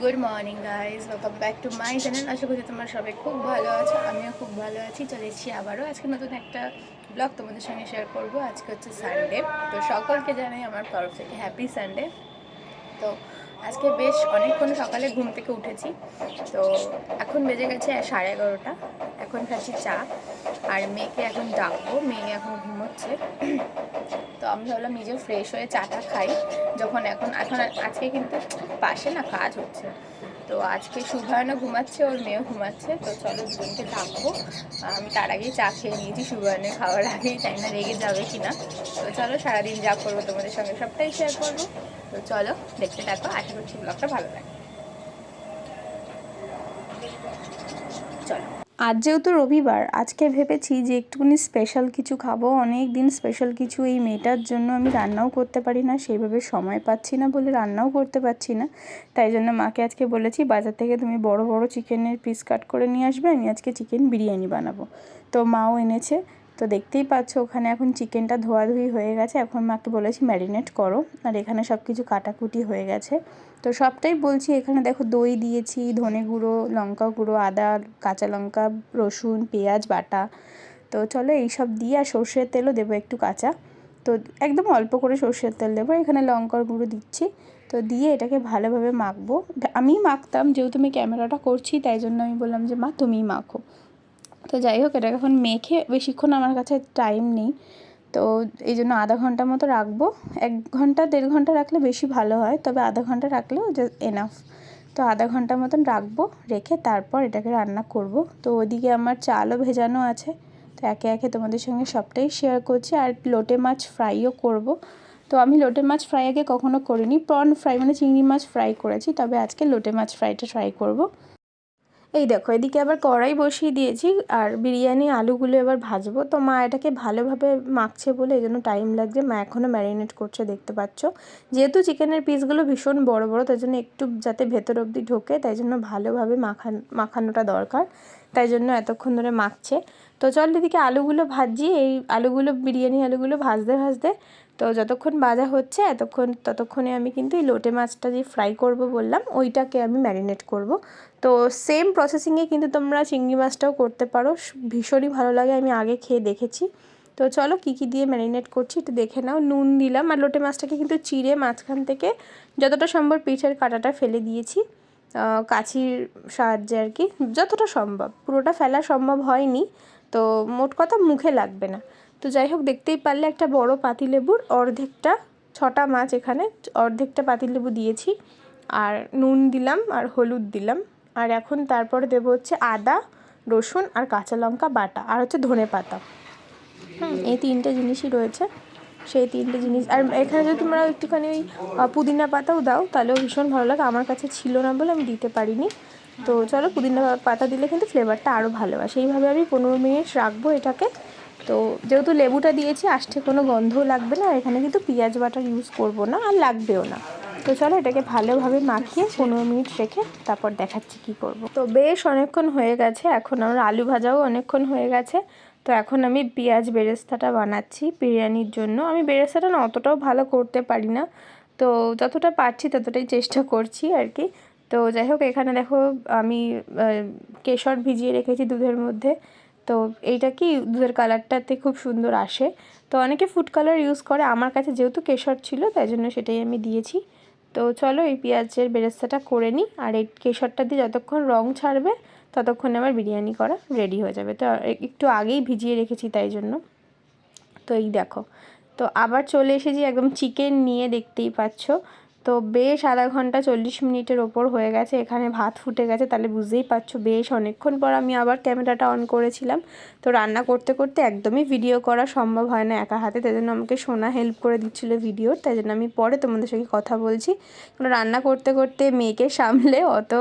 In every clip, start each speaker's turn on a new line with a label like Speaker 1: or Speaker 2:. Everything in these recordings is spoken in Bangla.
Speaker 1: Good morning guys welcome back to my channel আশা করি তোমরা সবাই খুব ভালো আছো, আমিও খুব ভালো আছি। চলে এসেছি আবারও। আজকে নতুন একটা ব্লগ তোমাদের সঙ্গে শেয়ার করব। আজকে হচ্ছে সানডে তো সকলকে জানাই আমার তরফ থেকে হ্যাপি সানডে তো আজকে বেশ অনেকক্ষণ সকালে ঘুম থেকে উঠেছি। তো এখন বেজে গেছে সাড়ে এগারোটা। এখন খাচ্ছি চা। আর মেয়েকে এখন ডাকবো। মেয়ে এখন ঘুমোচ্ছে। তো আমি ভাবলাম নিজে ফ্রেশ হয়ে চাটা খাই। যখন এখন এখন আজকে কিন্তু পাশে না কাজ হচ্ছে। তো আজকে শুভায়নও ঘুমাচ্ছে, ওর মেয়েও ঘুমাচ্ছে। তো চলো দুজনকে ডাকবো আমি তার আগেই চা খেয়ে নিয়েছি শুভায়নের খাওয়ার আগেই তাই না রেগে যাবে কি না তো চলো সারাদিন যা করব তোমাদের সঙ্গে সবটাই শেয়ার করব। তো চলো দেখতে থাকো, আশা করছি ব্লগটা ভালো লাগে চলো
Speaker 2: আজ যেহেতু রবিবার, আজকে ভেবেছি যে একটুখানি স্পেশাল কিছু খাব। অনেক দিন স্পেশাল কিছু এই মেয়েটার জন্য আমি রান্নাও করতে পারি না সেইভাবে সময় পাচ্ছি না বলে রান্নাও করতে পারছি না। তাই জন্য মাকে আজকে বলেছি, বাজার থেকে তুমি বড় বড় চিকেনের পিস কাট করে নিয়ে আসবে, আমি আজকে চিকেন বিরিয়ানি বানাবো। তো মাও এনেছে। তো দেখতেই পাচ্ছ, ওখানে এখন চিকেনটা ধোয়াধুয়ি হয়ে গেছে। এখন মাকে বলেছি ম্যারিনেট করো। আর এখানে সব কিছু কাটাকুটি হয়ে গেছে। তো সবটাই বলছি, এখানে দেখো দই দিয়েছি, ধনে গুঁড়ো, লঙ্কা গুঁড়ো, আদা, কাঁচা লঙ্কা, রসুন, পেঁয়াজ, বাটা। তো চলো এইসব দিয়ে আর সর্ষের তেলও দেবো একটু কাঁচা। তো একদম অল্প করে সর্ষের তেল দেবো, এখানে লঙ্কার গুঁড়ো দিচ্ছি। তো দিয়ে এটাকে ভালোভাবে মাখবো। আমি মাখতাম যেহেতু আমি ক্যামেরাটা করছি, তাই জন্য আমি বললাম যে, মা, তুমিই মাখো। তো যাই হোক, এটাকে এখন মেখে, বেশিক্ষণ আমার কাছে টাইম নেই। তো এই জন্য আধা ঘণ্টা মতো রাখব। এক ঘণ্টা, দেড় ঘণ্টা রাখলে বেশি ভালো হয়, তবে আধা ঘণ্টা রাখলেও এনাফ তো আধা ঘণ্টা মতন রাখব, রেখে তারপর এটাকে রান্না করব। তো ওদিকে আমার চালও ভেজানো আছে, তো একে একে তোমাদের সঙ্গে সবটাই শেয়ার করছি। আর লোটে মাছ ফ্রাইও করব। তো আমি লোটে মাছ ফ্রাই আগে কখনো করিনি প্রন ফ্রাই মানে চিংড়ি মাছ ফ্রাই করেছি, তবে আজকে লোটে মাছ ফ্রাইটা ট্রাই করব। এই দেখো, এদিকে আবার কড়াই বসিয়ে দিয়েছি আর বিরিয়ানি, আলুগুলো এবার ভাজবো। তো মা এটাকে ভালোভাবে মাখছে বলে এই জন্য টাইম লাগছে। মা এখনও ম্যারিনেট করছে, দেখতে পাচ্ছ। যেহেতু চিকেনের পিসগুলো ভীষণ বড় বড়, তাই জন্য একটু যাতে ভেতর অবধি ঢোকে, তাই জন্য ভালোভাবে মাখান, মাখানোটা দরকার। তাই জন্য এতক্ষণ ধরে মাখছে। তো চল এদিকে আলুগুলো ভাজি, এই আলুগুলো, বিরিয়ানি আলুগুলো ভাজতে ভাজতে। তো যতক্ষণ ভাজা হচ্ছে, এতক্ষণ, ততক্ষণে আমি কিন্তু এই লোটে মাছটা যে ফ্রাই করব বললাম, ওইটাকে আমি ম্যারিনেট করব। তো সেম প্রসেসিংয়ে কিন্তু তোমরা চিংড়ি মাছটাও করতে পারো ভীষণই ভালো লাগে, আমি আগে খেয়ে দেখেছি। তো চলো কী কী দিয়ে ম্যারিনেট করছি একটু দেখে নাও, নুন দিলাম আর লোটে মাছটাকে কিন্তু চিড়ে মাঝখান থেকে যতটা সম্ভব পিঠের কাঁটাটা ফেলে দিয়েছি। কাছির সাহায্যে আর কি, যতটা সম্ভব, পুরোটা ফেলা সম্ভব হয়নি। তো মোট কথা মুখে লাগবে না। তো যাই হোক, দেখতেই পারলে একটা বড় পাতিলেবুর অর্ধেকটা, ছটা মাছ এখানে, অর্ধেকটা পাতিলেবু দিয়েছি। আর নুন দিলাম আর হলুদ দিলাম। আর এখন তারপরে দেবো হচ্ছে আদা, রসুন আর কাঁচা লঙ্কা বাটা আর হচ্ছে ধনে পাতা। হুম, এই তিনটে জিনিসই রয়েছে। সেই তিনটে জিনিস, আর এখানে যদি তোমরা একটুখানি ওই পুদিনা পাতাও দাও, তাহলেও ভীষণ ভালো লাগে। আমার কাছে ছিল না বলে আমি দিতে পারিনি। তো চলো পুদিনা পাতা দিলে কিন্তু ফ্লেভারটা আরও ভালো হয়। সেইভাবে আমি পনেরো মিনিট রাখব এটাকে। তো যেহেতু লেবুটা দিয়েছি, আষ্টে কোনো গন্ধও লাগবে না। এখানে কিন্তু পেঁয়াজ বাটার ইউজ করব না আর লাগবেও না। তো চলো এটাকে ভালোভাবে মাখিয়ে পনেরো মিনিট রেখে তারপর দেখাচ্ছি কি করব। তো বেশ অনেকক্ষণ হয়ে গেছে। এখন আমার আলু ভাজাও অনেকক্ষণ হয়ে গেছে। তো এখন আমি পেঁয়াজ বেরেস্তাটা বানাচ্ছি বিরিয়ানির জন্য। আমি বেরেস্তাটা না অতটাও ভালো করতে পারি না। তো যতটা পারছি ততটাই চেষ্টা করছি আর কি। তো যাই হোক, এখানে দেখো আমি কেশর ভিজিয়ে রেখেছি দুধের মধ্যে। তো এইটা কি? দুধের কালারটাতে খুব সুন্দর আসে। তো অনেকে ফুড কালার ইউজ করে, আমার কাছে যেহেতু কেশর ছিল, তাই জন্য সেটাই আমি দিয়েছি। তো চলো এই পেঁয়াজের বেরেস্তাটা করে নিই, আর এই কেশরটা দিয়ে যতক্ষণ রং ছাড়বে, ততক্ষণে আমার বিরিয়ানি করা রেডি হয়ে যাবে। তো একটু আগেই ভিজিয়ে রেখেছি তাই জন্য। তো এই দেখো, তো আবার চলে এসেছি একদম চিকেন নিয়ে, দেখতেই পাচ্ছ। তো বেশ আধা ঘণ্টা চল্লিশ মিনিটের ওপর হয়ে গেছে, এখানে ভাত ফুটে গেছে, তাহলে বুঝতেই পারছ বেশ অনেকক্ষণ পর আমি আবার ক্যামেরাটা অন করেছিলাম। তো রান্না করতে করতে একদমই ভিডিও করা সম্ভব হয় না একা হাতে, তাই জন্য আমাকে সোনা হেল্প করে দিচ্ছিল ভিডিওর তাই জন্য আমি পরে তোমাদের সঙ্গে কথা বলছি। রান্না করতে করতে মেয়েকে সামলে অত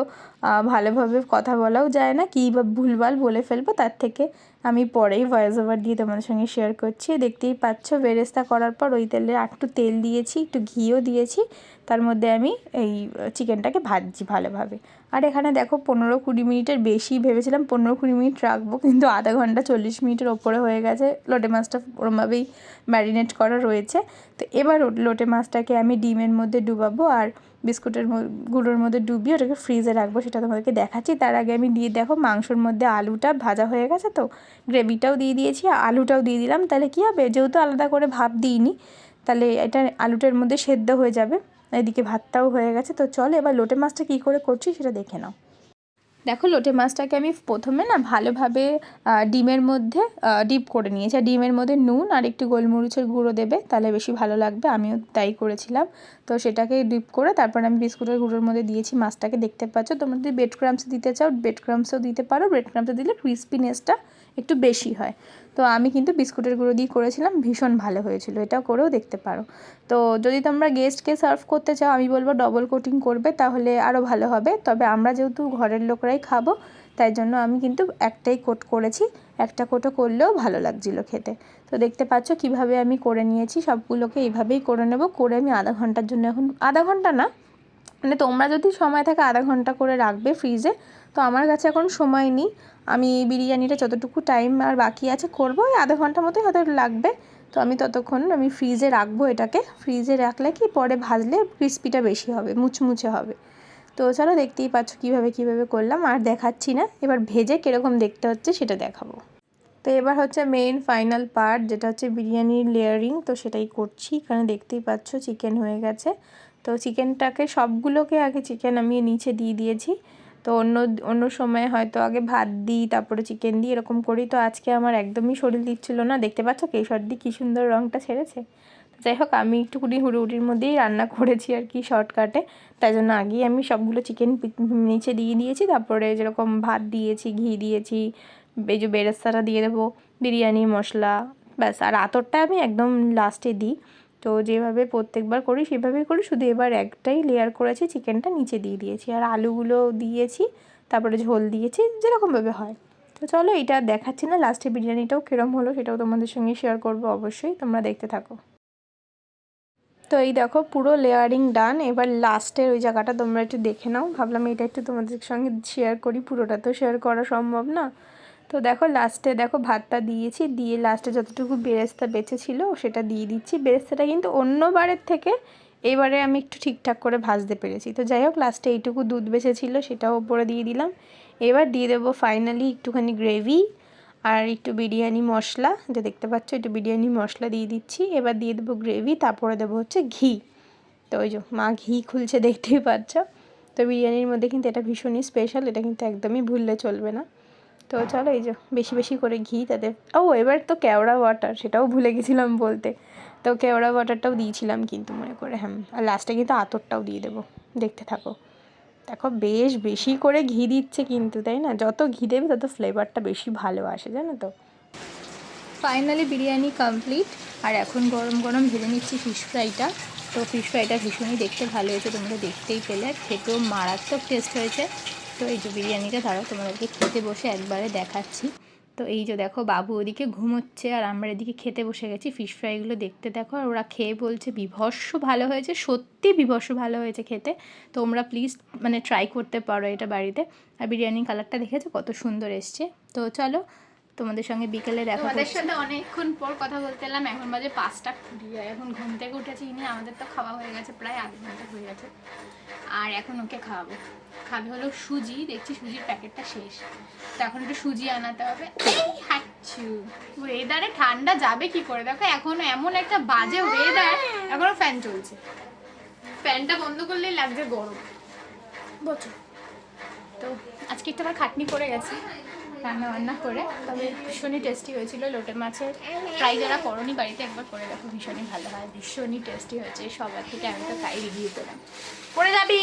Speaker 2: ভালোভাবে কথা বলাও যায় না, কী বা ভুলভাল বলে ফেলব তার থেকে আমি পরেই ভয়েস ওভার দিয়ে তোমাদের সঙ্গে শেয়ার করছি। দেখতেই পাচ্ছ, বেরেস্তা করার পর ওই তেলে একটু তেল দিয়েছি, একটু ঘিও দিয়েছি। তার মধ্যে আমি এই চিকেনটাকে ভাজছি ভালোভাবে। আর এখানে দেখো পনেরো কুড়ি মিনিটের বেশি ভেবেছিলাম, পনেরো কুড়ি মিনিট রাখব, কিন্তু আধা ঘণ্টা চল্লিশ মিনিটের ওপরে হয়ে গেছে। লোটে মাছটা ওরমভাবেই ম্যারিনেট করা রয়েছে। তো এবার লোটে মাছটাকে আমি ডিমের মধ্যে ডুবাবো আর বিস্কুটের গুঁড়োর মধ্যে ডুবিয়ে ওটাকে ফ্রিজে রাখব, সেটা তোমাদেরকে দেখাচ্ছি। তার আগে আমি দিয়ে দেখো, মাংসর মধ্যে আলুটা ভাজা হয়ে গেছে তো, গ্রেভিটাও দিয়ে দিয়েছি আলুটাও দিয়ে দিলাম। তাহলে কী হবে? যেহেতু আলাদা করে ভাব দিইনি, তাহলে এটা আলুটার মধ্যে সেদ্ধ হয়ে যাবে, এদিকে ভাতটাও হয়ে গেছে। তো চলো এবার লোটে মাছটা কী করে করছি সেটা দেখে নাও। দেখো লোটে মাছটাকে আমি প্রথমে না ভালোভাবে ডিমের মধ্যে ডিপ করে নিয়েছি। আর ডিমের মধ্যে নুন আর একটু গোলমরিচের গুঁড়ো দেবে, তাহলে বেশি ভালো লাগবে। আমিও তাই করেছিলাম। তো সেটাকে ডিপ করে তারপর আমি বিস্কুটের গুঁড়োর মধ্যে দিয়েছি মাছটাকে। দেখতে পাচ্ছ তোমরা যদি ব্রেড ক্রামস দিতে চাও ব্রেড ক্রামসও দিতে পারো। ব্রেড ক্রামসে দিলে ক্রিস্পিনেসটা একটু বেশি হয়। তো আমি কিন্তু বিস্কুটের গুঁড়ো দিয়ে করেছিলাম, ভীষণ ভালো হয়েছিল। এটা করেও দেখতে পারো। তো যদি তোমরা গেস্টকে সার্ভ করতে চাও, আমি বলব ডবল কোটিং করবে, তাহলে আরও ভালো হবে। তবে আমরা যেহেতু ঘরের লোকরাই খাব, তাই জন্য আমি কিন্তু একটাই কোট করেছি। একটা কোটও করলেও ভালো লাগছিল খেতে। তো দেখতে পাচ্ছ কীভাবে আমি করে নিয়েছি, সবগুলোকে এইভাবেই করে নেব। করে আমি আধা ঘণ্টার জন্য এখন, আধা ঘণ্টা না মানে তোমরা যদি সময় থাকে আধা ঘণ্টা করে রাখবে ফ্রিজে তো আমার কাছে এখন সময় নেই। আমি বিরিয়ানিটা যতটুকু টাইম আর বাকি আছে করব, ওই আধা ঘণ্টা মতোই হয়তো লাগবে। তো আমি ততক্ষণ আমি ফ্রিজে রাখব এটাকে। ফ্রিজে রাখলে কি পরে ভাজলে ক্রিস্পিটা বেশি হবে, মুচমুচে হবে। তো চলো দেখতেই পাচ্ছ কীভাবে কীভাবে করলাম, আর দেখাচ্ছি না। এবার ভেজে কীরকম দেখতে হচ্ছে সেটা দেখাবো। তো এবার হচ্ছে মেইন ফাইনাল পার্ট যেটা হচ্ছে বিরিয়ানির লেয়ারিং তো সেটাই করছি। এখানে দেখতেই পাচ্ছ চিকেন হয়ে গেছে। তো চিকেনটাকে সবগুলোকে আগে চিকেন আমি নিচে দিয়ে দিয়েছি। তো অন্য অন্য সময় হয়তো আগে ভাত দিই, তারপরে চিকেন দিই, এরকম করি তো আজকে আমার একদমই শরীর দিচ্ছিল না। দেখতে পাচ্ছ কেশর দি কী সুন্দর রঙটা ছেড়েছে? যাই হোক, আমি একটুকুনি হুড়ুহুড়ির মধ্যেই রান্না করেছি আর কি শর্টকাটে। তাই জন্য আগেই আমি সবগুলো চিকেন নিচে দিয়ে দিয়েছি। তারপরে যেরকম ভাত দিয়েছি, ঘি দিয়েছি, এই যে বেরেস্তাটা দিয়ে দেবো, বিরিয়ানি, মশলা, ব্যাস। আর আতরটা আমি একদম লাস্টে দিই। তো যেভাবে প্রত্যেকবার করি, সেভাবেই করি। শুধু এবার একটাই লেয়ার করেছি চিকেনটা নিচে দিয়ে দিয়েছি। আর আলুগুলো দিয়েছি, তারপরে ঝোল দিয়েছি, যেরকমভাবে হয়। তো চলো এটা দেখাচ্ছি না লাস্টে বিরিয়ানিটাও কীরম হলো সেটাও তোমাদের সঙ্গে শেয়ার করব অবশ্যই, তোমরা দেখতে থাকো। তো এই দেখো, পুরো লেয়ারিং ডান এবার লাস্টের ওই জায়গাটা তোমরা একটু দেখে নাও। ভাবলাম এটা একটু তোমাদের সঙ্গে শেয়ার করি, পুরোটা তো শেয়ার করা সম্ভব না। তো দেখো লাস্টে দেখো ভাতটা দিয়েছি, দিয়ে লাস্টে যতটুকু বেরেস্তা বেঁচে ছিল সেটা দিয়ে দিচ্ছি। বেরেস্তাটা কিন্তু অন্যবারের থেকে এবারে আমি একটু ঠিকঠাক করে ভাজতে পেরেছি। তো যাই হোক লাস্টে এইটুকু দুধ বেঁচে ছিল সেটাও ওপরে দিয়ে দিলাম। এবার দিয়ে দেবো ফাইনালি একটুখানি গ্রেভি আর একটু বিরিয়ানি মশলা। যে দেখতে পাচ্ছ একটু বিরিয়ানি মশলা দিয়ে দিচ্ছি। এবার দিয়ে দেবো গ্রেভি তারপরে দেবো হচ্ছে ঘি। তো ওই যে মা ঘি খুলছে, দেখতেই পাচ্ছ। তো বিরিয়ানির মধ্যে কিন্তু এটা ভীষণই স্পেশাল এটা কিন্তু একদমই ভুললে চলবে না। তো চলো এই যে বেশি বেশি করে ঘি তাতে ও এবার তো কেওড়া ওয়াটার সেটাও ভুলে গেছিলাম বলতে। তো কেওড়া ওয়াটারটাও দিয়েছিলাম কিন্তু মনে করে হ্যাঁ আর লাস্টে কিন্তু আতরটাও দিয়ে দেবো, দেখতে থাকো। দেখো বেশ বেশি করে ঘি দিচ্ছে কিন্তু, তাই না? যত ঘি দেবে তত ফ্লেভারটা বেশি ভালো আসে, জানো তো? ফাইনালি বিরিয়ানি কমপ্লিট আর এখন গরম গরম ভেজে নিচ্ছি ফিশ ফ্রাইটা তো ফিশ ফ্রাইটা ভীষণই দেখতে ভালো হয়েছে, তোমরা দেখতেই পেলে। খেতেও মারাত্মক টেস্ট হয়েছে। তো এই যে বিরিয়ানিটা ধরো, তোমাদেরকে খেতে বসে একবারে দেখাচ্ছি। তো এই যে দেখো, বাবু ওদিকে ঘুমোচ্ছে আর আমরা এদিকে খেতে বসে গেছি। ফিশ ফ্রাইগুলো দেখতে দেখো, আর ওরা খেয়ে বলছে, বিভৎস ভালো হয়েছে, সত্যি বিভৎস ভালো হয়েছে খেতে। তোমরা প্লিজ মানে ট্রাই করতে পারো এটা বাড়িতে। আর বিরিয়ানির কালারটা দেখেছ? কত সুন্দর এসছে। তো চলো তোমাদের সঙ্গে বিকেলে দেখা
Speaker 1: তোমাদের সাথে অনেকক্ষণ পর কথা বলতে এলাম এখন বাজে পাঁচটা কুড়ি আর এখন ঘুম থেকে উঠেছি নিয়ে আমাদের তো খাওয়া হয়ে গেছে প্রায় আধ ঘণ্টা হয়ে গেছে। আর এখন ওকে খাওয়াবো। খাবে হলো সুজি দেখছি সুজির প্যাকেটটা শেষ। তো এখন একটু সুজি আনাতে হবে। হাচ্ছু ওয়েদারে ঠান্ডা যাবে কি করে? দেখো এখনও এমন একটা বাজে ওয়েদার এখনও ফ্যান চলছে। ফ্যানটা বন্ধ করলেই লাগছে গরম। বছর। তো আজকে একটু আবার খাটনি করে গেছি। রান্না বান্না করে। তবে ভীষণই টেস্টি হয়েছিল লোটে মাছের। ফ্রাই যারা করনি বাড়িতে একবার করে দেখো ভীষণই ভালো হয়। ভীষণই টেস্টি হয়েছে। সবার থেকে আমি তো তাই রিভিউ পেলাম। পড়ে যাবি!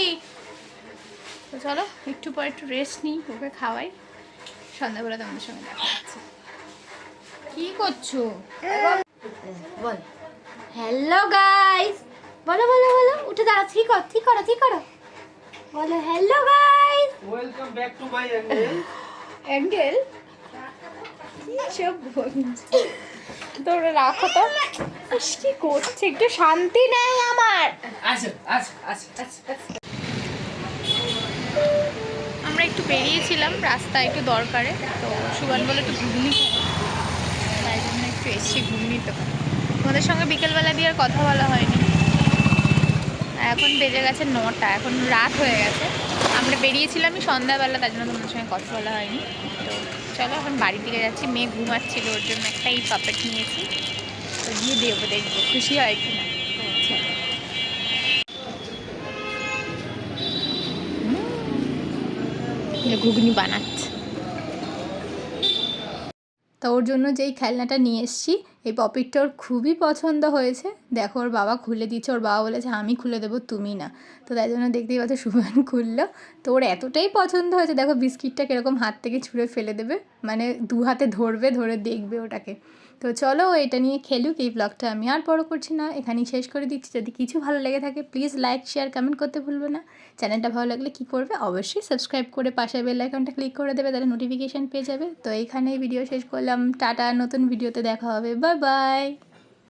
Speaker 1: তো চলো একটু পর একটু রেস্ট নিই ওকে খাওয়াই। সন্ধ্যাবেলা তোমাদের সঙ্গে দেখা হচ্ছে। কি করছ?
Speaker 3: বল। হ্যালো গাইস বলো বলো বলো উঠে দাঁড়াও ঠিক করো ঠিক করো ঠিক করো? বলো hello guys
Speaker 4: Welcome back to my angle.
Speaker 1: Angle? তোরা রাখো তো। কি করছে? একটু শান্তি নেই আমার।
Speaker 4: আচ্ছা আচ্ছা আচ্ছা আচ্ছা
Speaker 1: আমরা একটু বেরিয়েছিলাম রাস্তা একটু দরকারে। তো সুবান বলে একটু ঘুগনি তাই জন্য একটু এসছি ঘুগনির দোকানে তোমাদের সঙ্গে বিকেলবেলা দিয়ে আর কথা বলা হয়নি।
Speaker 2: এখন বেজে গেছে নটা এখন রাত হয়ে গেছে। আমরা বেরিয়েছিলামই সন্ধ্যাবেলা, তার জন্য তোমার সঙ্গে কথা বলা হয়নি। তো চলো, এখন বাড়ির দিকে যাচ্ছি। মেয়ে ঘুমাচ্ছিল, ওর জন্য একটা এই পাপেট নিয়েছি। তো গিয়ে দেবো দেখব, খুশি হয় কি না? ঘুগনি বানাচ্ছে। তো ওর জন্য যেই খেলনাটা নিয়ে এসেছি, এই পপিটটা ওর খুবই পছন্দ হয়েছে। দেখো, ওর বাবা খুলে দিচ্ছে ওর বাবা বলেছে, আমি খুলে দেবো, তুমি না। তো তাই জন্য দেখতেই পাচ্ছ সুমান খুললো। তো ওর এতটাই পছন্দ হয়েছে। দেখো, বিস্কিটটা কীরকম হাত থেকে ছুঁড়ে ফেলে দেবে। মানে দু হাতে ধরবে, ধরে দেখবে ওটাকে। তো চলো এটা নিয়ে খেলুক। এই ব্লগটা আমি আর বড় করছি না। এখানেই শেষ করে দিচ্ছি। যদি কিছু ভালো লেগে থাকে প্লিজ লাইক শেয়ার কমেন্ট করতে ভুলবে না। চ্যানেলটা ভালো লাগলে কি করবে? অবশ্যই সাবস্ক্রাইব করে পাশের বেল আইকনটা ক্লিক করে দেবে, তাহলে নোটিফিকেশান পেয়ে যাবে। তো এখানেই ভিডিও শেষ করলাম। টাটা, নতুন ভিডিওতে দেখা হবে। Bye bye